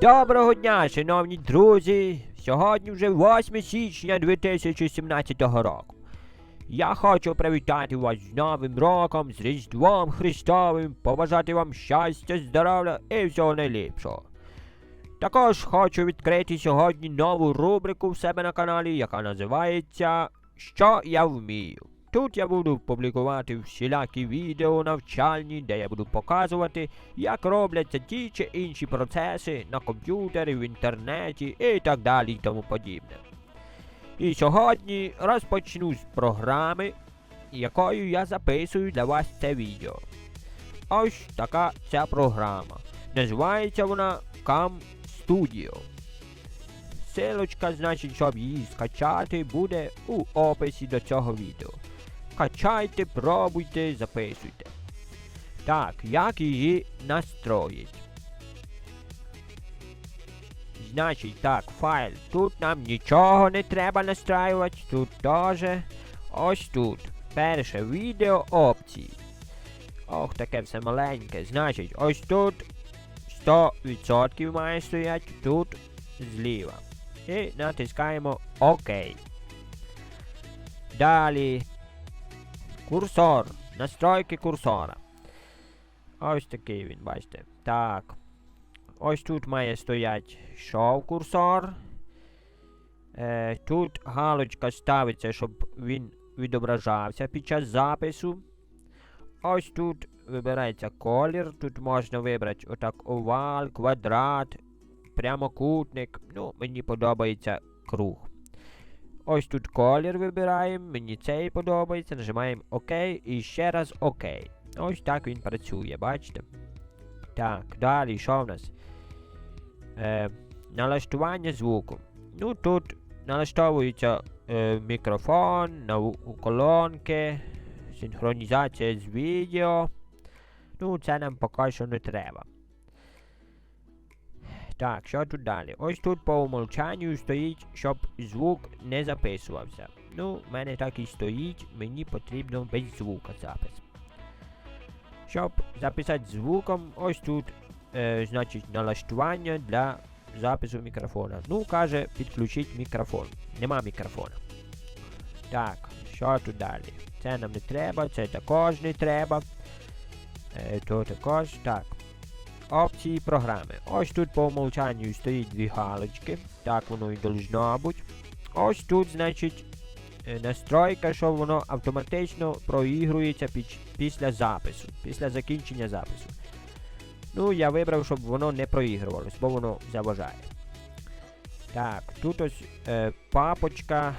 Доброго дня, шановні друзі! Сьогодні вже 8 січня 2017 року. Я хочу привітати вас з Новим роком, з Різдвом Христовим, побажати вам щастя, здоров'я і всього найліпшого. Також хочу відкрити сьогодні нову рубрику в себе на каналі, яка називається Що я вмію. Тут я буду публікувати всілякі відео навчальні, де я буду показувати, як робляться ті чи інші процеси на комп'ютері, в інтернеті і так далі і тому подібне. І сьогодні розпочну з програми, якою я записую для вас це відео. Ось така ця програма. Називається вона Cam Studio. Силочка, значить, щоб її скачати, буде у описі до цього відео. Качайте, пробуйте, записуйте. Так, як її настроїть? Значить, так, файл. Тут нам нічого не треба настраювати. Тут теж. Ось тут. Перше відео опції. Ох, таке все маленьке. Значить, ось тут 100% має стояти, тут зліва. І натискаємо ОК. Далі. Курсор. Настройки курсора. Ось такий він, бачите. Так. Ось тут має стоять шов курсор. Е, тут галочка ставиться, щоб він відображався під час запису. Ось тут вибирається колір. Тут можна вибрати отак овал, квадрат, прямокутник. Ну, мені подобається круг. Ось тут колір вибираємо, мені цей подобається, нажимаємо ОК і ще раз ОК. Ось так він працює, бачите? Так, далі що в нас? Е, налаштування звуку. Ну тут налаштовується е, мікрофон, нау- колонки, синхронізація з відео. Ну, це нам поки що не треба. Так, що тут далі? Ось тут по умолчанню стоїть, щоб звук не записувався. Ну, в мене так і стоїть, мені потрібно без звука запис. Щоб записати звуком, ось тут, е, значить, налаштування для запису мікрофона. Ну, каже, підключіть мікрофон. Нема мікрофона. Так, що тут далі? Це нам не треба, це також не треба. Е, то також. Так. Опції програми. Ось тут по умолчанню стоїть дві галочки. Так воно і должно бути. Ось тут, значить, е, настройка, що воно автоматично проігрується після запису, після закінчення запису. Ну, я вибрав, щоб воно не проігрувалось, бо воно заважає. Так, тут ось е, папочка,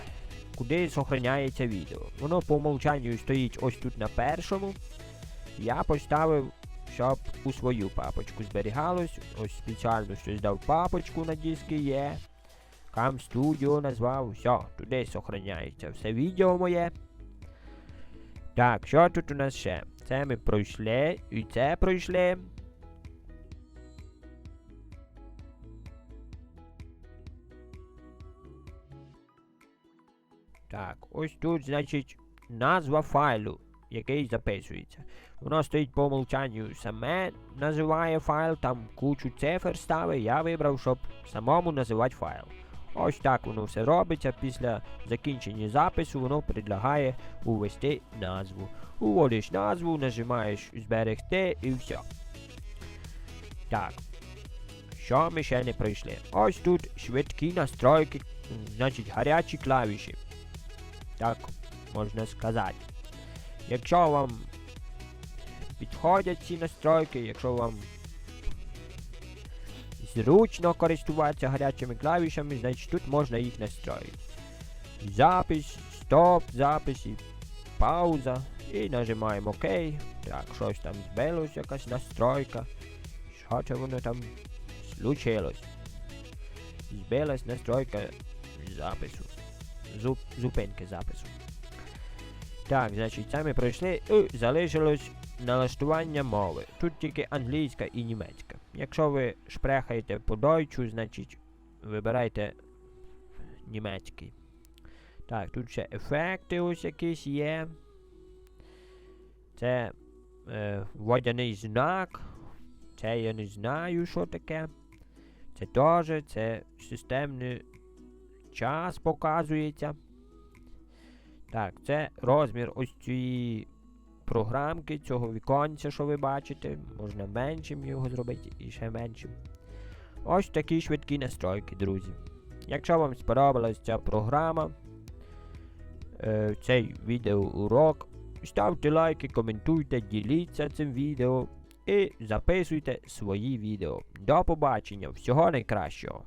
куди зберігається відео. Воно по умовчанню стоїть ось тут на першому. Я поставив, щоб у свою папочку зберігалось. Ось спеціально щось дав папочку на диски є. Cam Studio назвав. Все, туди зберігається все відео моє. Так, що тут у нас ще? Це ми пройшли, і це пройшли. Так, ось тут, значить, назва файлу, який записується. Воно стоїть по умолчанню саме називає файл, там кучу цифр ставить. Я вибрав, щоб самому називати файл. Ось так воно все робиться. Після закінчення запису воно предлагає увести назву. Уводиш назву, нажимаєш зберегти і все. Так. Що ми ще не пройшли? Ось тут швидкі настройки, значить гарячі клавіші. Так можна сказати. Якщо вам підходять ці настройки, якщо вам зручно користуватися гарячими клавішами, значить тут можна їх настроїти. Запис, стоп, запис і пауза. І нажимаємо ОК. Так, щось там збилось, якась настройка. Що це воно там случилось? Збилась настройка запису. Зуп, зупинки запису. Так, значить, ми пройшли. І залишилось налаштування мови. Тут тільки англійська і німецька. Якщо ви шпрехаєте по дойчу, значить вибирайте німецький. Так, тут ще ефекти ось якісь є. Це е, водяний знак. Це я не знаю, що таке. Це теж, це системний час показується. Так, це розмір ось цієї програмки, цього віконця, що ви бачите. Можна меншим його зробити і ще меншим. Ось такі швидкі настройки, друзі. Якщо вам сподобалась ця програма, е, цей відеоурок, ставте лайки, коментуйте, діліться цим відео і записуйте свої відео. До побачення, всього найкращого.